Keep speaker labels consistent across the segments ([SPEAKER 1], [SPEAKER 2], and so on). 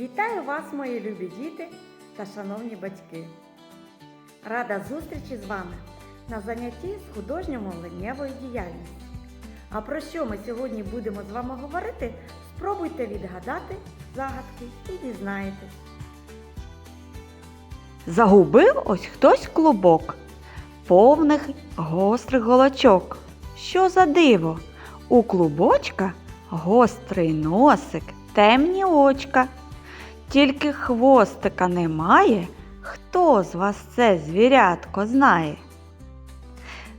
[SPEAKER 1] Вітаю вас, мої любі діти та шановні батьки. Рада зустрічі з вами на занятті з художньо-мовленнєвої діяльності. А про що ми сьогодні будемо з вами говорити? Спробуйте відгадати загадки і дізнаєтесь.
[SPEAKER 2] Загубив ось хтось клубок, повних гострих голочок. Що за диво? У клубочка гострий носик, темні очка. Тільки хвостика немає. Хто з вас це звірятко знає?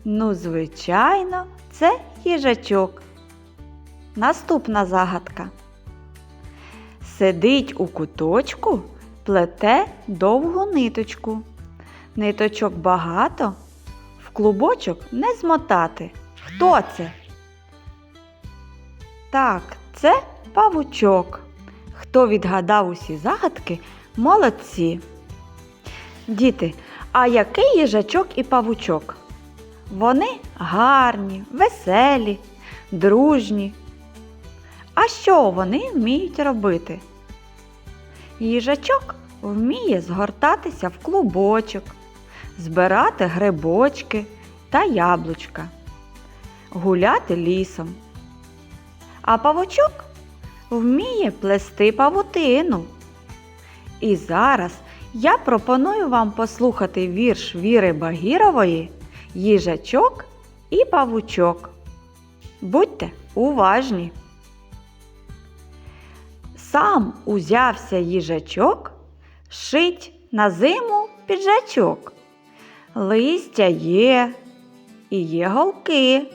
[SPEAKER 2] Ну, звичайно, це їжачок. Наступна загадка. Сидить у куточку, плете довгу ниточку. Ниточок багато, в клубочок не змотати. Хто це? Так, це павучок. Хто відгадав усі загадки, молодці. Діти, а який їжачок і павучок? Вони гарні, веселі, дружні. А що вони вміють робити? Їжачок вміє згортатися в клубочок, збирати грибочки та яблучка, гуляти лісом. А павучок вміє плести павутину. І зараз я пропоную вам послухати вірш Віри Багірової Їжачок і павучок. Будьте уважні! Сам узявся їжачок, шить на зиму піджачок. Листя є і є голки.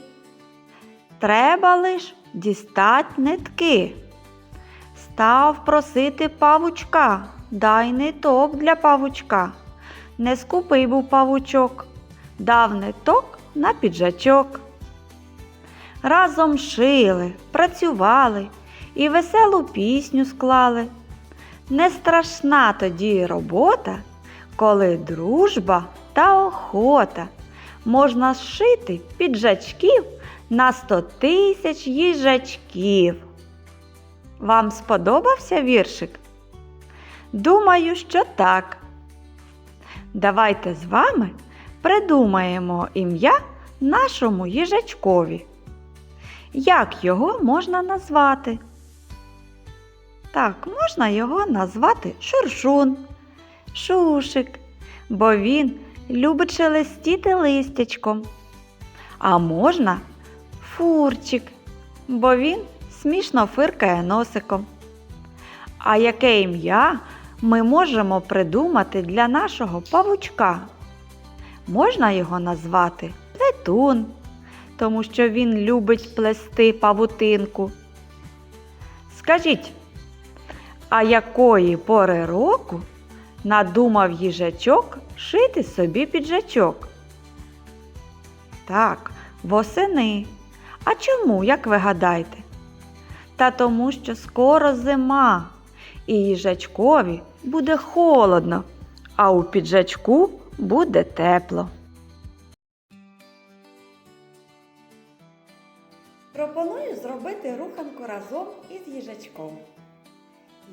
[SPEAKER 2] Треба лиш дістать нитки. Став просити павучка, дай ниток для павучка. Не скупий був павучок, дав ниток на піджачок. Разом шили, працювали і веселу пісню склали. Не страшна тоді робота, коли дружба та охота. Можна зшити піджачків на сто тисяч їжачків. Вам сподобався віршик? Думаю, що так. Давайте з вами придумаємо ім'я нашому їжачкові. Як його можна назвати? Так, можна його назвати Шуршун, Шушик, бо він любить шелестіти листячком. А можна Фурчик, бо він смішно фиркає носиком. А яке ім'я ми можемо придумати для нашого павучка? Можна його назвати Плетун, тому що він любить плести павутинку. Скажіть, а якої пори року надумав їжачок шити собі піджачок? Так, восени. А чому, як ви гадаєте? Та тому, що скоро зима, і їжачкові буде холодно, а у піджачку буде тепло.
[SPEAKER 1] Пропоную зробити руханку разом із їжачком.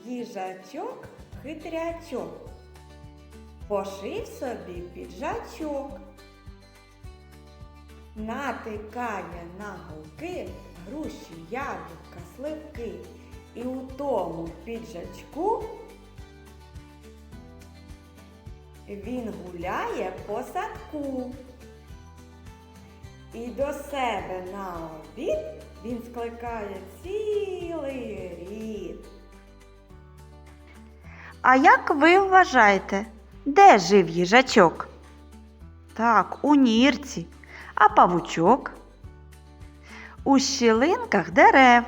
[SPEAKER 1] Їжачок хитрячок. Пошив собі піджачок. Натикає на голки груші, яблука, сливки. І у тому піджачку він гуляє по садку. І до себе на обід він скликає цілий рід.
[SPEAKER 2] А як ви вважаєте, де жив їжачок? Так, у нірці, а павучок? У щілинках дерев.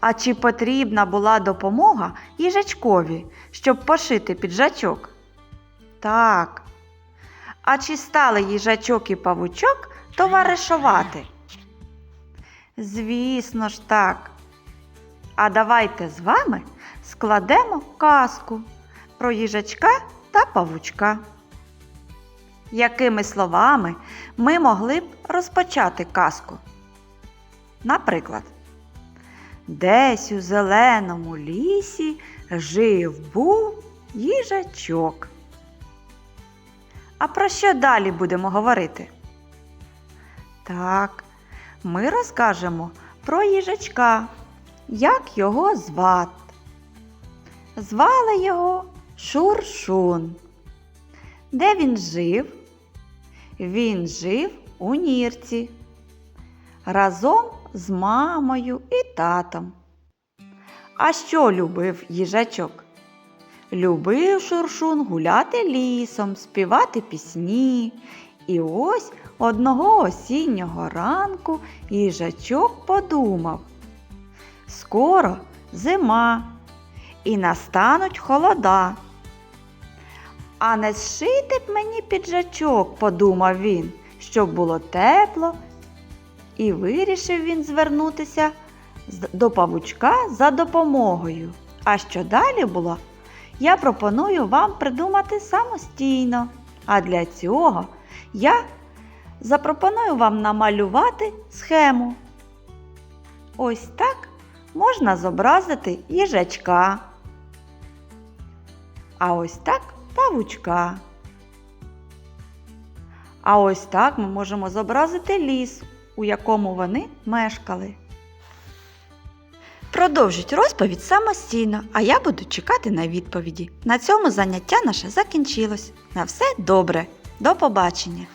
[SPEAKER 2] А чи потрібна була допомога їжачкові, щоб пошити піджачок? Так. А чи стали їжачок і павучок товаришувати? Звісно ж так. А давайте з вами складемо казку про їжачка та павучка. Якими словами ми могли б розпочати казку? Наприклад, Десь у зеленому лісі жив був їжачок. А про що далі будемо говорити? Так, ми розкажемо про їжачка, як його звати. Звали його Шуршун. Де він жив? Він жив у нірці разом з мамою і татом. А що любив їжачок? Любив шуршун гуляти лісом, співати пісні. І ось одного осіннього ранку їжачок подумав: скоро зима і настануть холода. А не зшити б мені піджачок, подумав він, щоб було тепло, і вирішив він звернутися до павучка за допомогою. А що далі було, я пропоную вам придумати самостійно. А для цього я запропоную вам намалювати схему. Ось так можна зобразити їжачка. А ось так павучка. А ось так ми можемо зобразити ліс, у якому вони мешкали. Продовжіть розповідь самостійно, а я буду чекати на відповіді. На цьому заняття наше закінчилось. На все добре. До побачення!